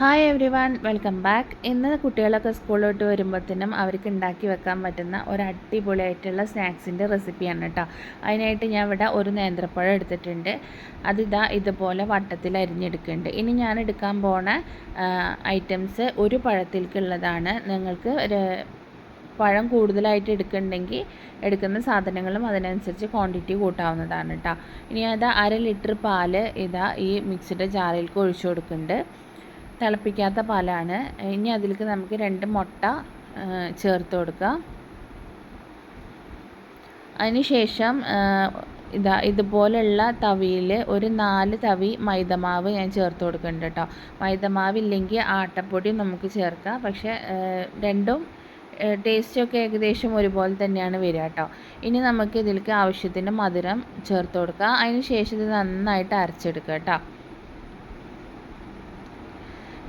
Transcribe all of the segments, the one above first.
Hi everyone welcome back ഇന്ന് കുട്ടികളൊക്കെ സ്കൂളിലോട്ട് വരുമ്പോഴത്തേനും അവർക്ക് ഉണ്ടാക്കി വെക്കാൻ പറ്റുന്ന ഒരു അടിപൊളിയായിട്ടുള്ള സ്നാക്സിന്റെ റെസിപ്പിയാണ് കേട്ടോ. അതിനായിട്ട് ഞാൻ ഇവിടെ ഒരു നേന്ത്രപ്പഴം എടുത്തിട്ടുണ്ട്. അതിതാ ഇതുപോലെ വട്ടത്തിൽ അരിഞ്ഞെടുക്കുന്നുണ്ട്. ഇനി ഞാൻ എടുക്കാൻ പോണ ഐറ്റംസ് ഒരു പഴത്തിലേക്കുള്ളതാണ് നിങ്ങൾക്ക് പഴം കൂടുതലായിട്ട് എടുക്കുന്നുണ്ടെങ്കിൽ എടുക്കുന്ന സാധനങ്ങളും അതിനനുസരിച്ച് ക്വാണ്ടിറ്റി കൂട്ടാവുന്നതാണ് കേട്ടോ. ഇനി അത് അര ലിറ്റർ പാൽ ഇതാ ഈ മിക്സിയുടെ ജാറിലേക്ക് ഒഴിച്ചു കൊടുക്കുന്നുണ്ട്. തിളപ്പിക്കാത്ത പാലാണ്. ഇനി അതിലേക്ക് നമുക്ക് രണ്ട് മുട്ട ചേർത്ത് കൊടുക്കാം. അതിനുശേഷം ഇതാ ഇതുപോലുള്ള തവിയിൽ ഒരു നാല് തവി മൈദമാവ് ഞാൻ ചേർത്ത് കൊടുക്കുന്നുണ്ട് കേട്ടോ. മൈദമാവ് ഇല്ലെങ്കിൽ ആട്ടപ്പൊടി നമുക്ക് ചേർക്കാം. പക്ഷേ രണ്ടും ടേസ്റ്റൊക്കെ ഏകദേശം ഒരുപോലെ തന്നെയാണ് വരിക കേട്ടോ. ഇനി നമുക്ക് ഇതിലേക്ക് ആവശ്യത്തിന് മധുരം ചേർത്ത് കൊടുക്കാം. അതിന് ശേഷം ഇത് നന്നായിട്ട് അരച്ചെടുക്കുക കേട്ടോ.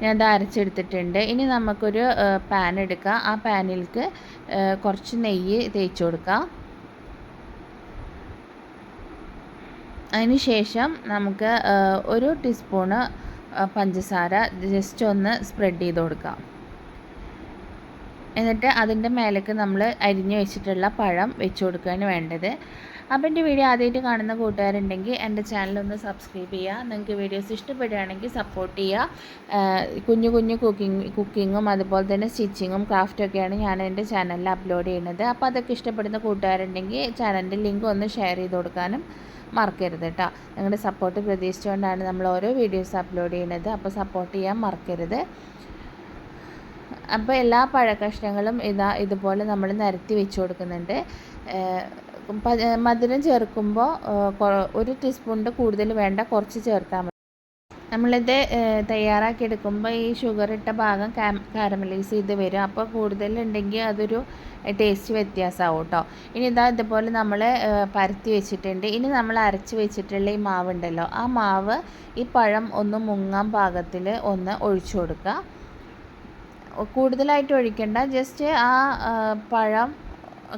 ഞാൻ അത് അരച്ചെടുത്തിട്ടുണ്ട്. ഇനി നമുക്കൊരു പാൻ എടുക്കാം. ആ പാനിലേക്ക് കുറച്ച് നെയ്യ് തേച്ച് കൊടുക്കാം. അതിന് ശേഷം നമുക്ക് ഒരു ടീസ്പൂണ് പഞ്ചസാര ജസ്റ്റ് ഒന്ന് സ്പ്രെഡ് ചെയ്ത് കൊടുക്കാം. എന്നിട്ട് അതിന്റെ മേലേക്ക് നമ്മൾ അരിഞ്ഞു വെച്ചിട്ടുള്ള പഴം വെച്ച് കൊടുക്കുകയാണ് വേണ്ടത്. അപ്പം എന്റെ വീഡിയോ ആദ്യമായിട്ട് കാണുന്ന കൂട്ടുകാരുണ്ടെങ്കിൽ എന്റെ ചാനലൊന്ന് സബ്സ്ക്രൈബ് ചെയ്യുക. നിങ്ങൾക്ക് വീഡിയോസ് ഇഷ്ടപ്പെടുകയാണെങ്കിൽ സപ്പോർട്ട് ചെയ്യുക. കുഞ്ഞു കുഞ്ഞു കുക്കിംഗ് കുക്കിങ്ങും അതുപോലെ തന്നെ സ്റ്റിച്ചിങ്ങും ക്രാഫ്റ്റൊക്കെയാണ് ഞാൻ എന്റെ ചാനലിൽ അപ്ലോഡ് ചെയ്യുന്നത്. അപ്പോൾ അതൊക്കെ ഇഷ്ടപ്പെടുന്ന കൂട്ടുകാരുണ്ടെങ്കിൽ ചാനലിന്റെ ലിങ്ക് ഒന്ന് ഷെയർ ചെയ്ത് കൊടുക്കാനും മറക്കരുത് കേട്ടോ. നിങ്ങളുടെ സപ്പോർട്ട് പ്രതീക്ഷിച്ചുകൊണ്ടാണ് നമ്മൾ ഓരോ വീഡിയോസ് അപ്ലോഡ് ചെയ്യുന്നത്. അപ്പോൾ സപ്പോർട്ട് ചെയ്യാൻ മറക്കരുത്. അപ്പോൾ എല്ലാ പഴക്കഷ്ണങ്ങളും ഇതാ ഇതുപോലെ നമ്മൾ നിരത്തി വെച്ച് കൊടുക്കുന്നുണ്ട്. മധുരം ചേർക്കുമ്പോൾ ഒരു ടീസ്പൂണിന്റെ കൂടുതൽ വേണ്ട കുറച്ച് ചേർത്താൽ മതി. നമ്മളിത് തയ്യാറാക്കി എടുക്കുമ്പോൾ ഈ ഷുഗർ ഇട്ട ഭാഗം കാരമലൈസ് ചെയ്ത് വരും. അപ്പോൾ കൂടുതലുണ്ടെങ്കിൽ അതൊരു ടേസ്റ്റ് വ്യത്യാസമാവും കേട്ടോ. ഇനി ഇതാ ഇതുപോലെ നമ്മൾ പരത്തി വെച്ചിട്ടുണ്ട്. ഇനി നമ്മൾ അരച്ച് വെച്ചിട്ടുള്ള ഈ മാവുണ്ടല്ലോ. ആ മാവ് ഈ പഴം ഒന്ന് മുങ്ങാൻ പാകത്തിൽ ഒന്ന് ഒഴിച്ചു കൊടുക്കുക. കൂടുതലായിട്ട് ഒഴിക്കണ്ട. ജസ്റ്റ് ആ പഴം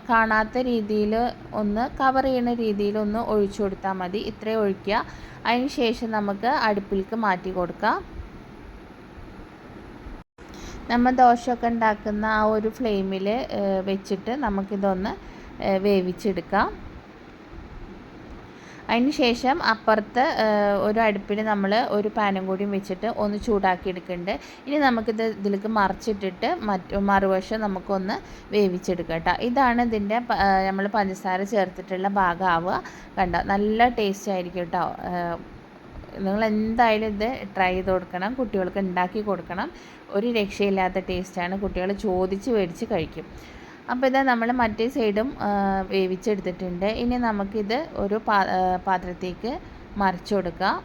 കാണാത്ത രീതിയിൽ ഒന്ന് കവർ ചെയ്യുന്ന രീതിയിൽ ഒന്ന് ഒഴിച്ചു കൊടുത്താൽ മതി. ഇത്രയും ഒഴിക്കുക. അതിന് ശേഷം നമുക്ക് അടുപ്പിലേക്ക് മാറ്റി കൊടുക്കാം. നമ്മൾ ദോശയൊക്കെ ഉണ്ടാക്കുന്ന ആ ഒരു ഫ്ലെയിമിൽ വെച്ചിട്ട് നമുക്കിതൊന്ന് വേവിച്ചെടുക്കാം. അതിന് ശേഷം അപ്പുറത്ത് ഒരു അടുപ്പിൽ നമ്മൾ ഒരു പാനും കൂടിയും വെച്ചിട്ട് ഒന്ന് ചൂടാക്കി എടുക്കുന്നുണ്ട് ഇനി നമുക്കിത് ഇതിലേക്ക് മറിച്ചിട്ടിട്ട് മറ്റു മറുവശം നമുക്കൊന്ന് വേവിച്ചെടുക്കാം കേട്ടോ. ഇതാണ് ഇതിന്റെ നമ്മൾ പഞ്ചസാര ചേർത്തിട്ടുള്ള ഭാഗമാവുക. കണ്ട? നല്ല ടേസ്റ്റ് ആയിരിക്കും കേട്ടോ. നിങ്ങൾ എന്തായാലും ഇത് ട്രൈ ചെയ്ത് കൊടുക്കണം. കുട്ടികൾക്ക് ഉണ്ടാക്കി കൊടുക്കണം. ഒരു രക്ഷയില്ലാത്ത ടേസ്റ്റാണ് കുട്ടികൾ ചോദിച്ച് മേടിച്ച് കഴിക്കും. അപ്പോൾ ഇതാ നമ്മൾ മറ്റേ സൈഡും വേവിച്ചെടുത്തിട്ടുണ്ട്. ഇനി നമുക്കിത് ഒരു പാത്രത്തേക്ക് മറിച്ചു കൊടുക്കാം.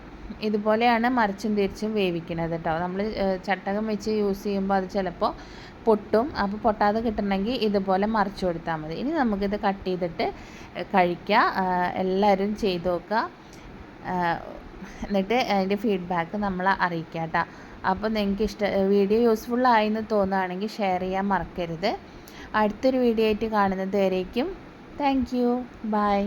ഇതുപോലെയാണ് മറിച്ചും തിരിച്ചും വേവിക്കുന്നത് കേട്ടോ നമ്മൾ ചട്ടകം വെച്ച് യൂസ് ചെയ്യുമ്പോൾ അത് ചിലപ്പോൾ പൊട്ടും. അപ്പോൾ പൊട്ടാതെ കിട്ടണമെങ്കിൽ ഇതുപോലെ മറിച്ചു കൊടുത്താൽ മതി. ഇനി നമുക്കിത് കട്ട് ചെയ്തിട്ട് കഴിക്കുക എല്ലാവരും ചെയ്ത് നോക്കുക എന്നിട്ട് അതിന്റെ ഫീഡ്ബാക്ക് നമ്മൾ അറിയിക്കാം കേട്ടോ അപ്പോൾ നിങ്ങൾക്ക് ഇഷ്ട വീഡിയോ യൂസ്ഫുൾ ആയെന്ന് തോന്നുകയാണെങ്കിൽ ഷെയർ ചെയ്യാൻ മറക്കരുത്. അടുത്തൊരു വീഡിയോ ആയിട്ട് കാണുന്നത് വരേക്കും. Thank you by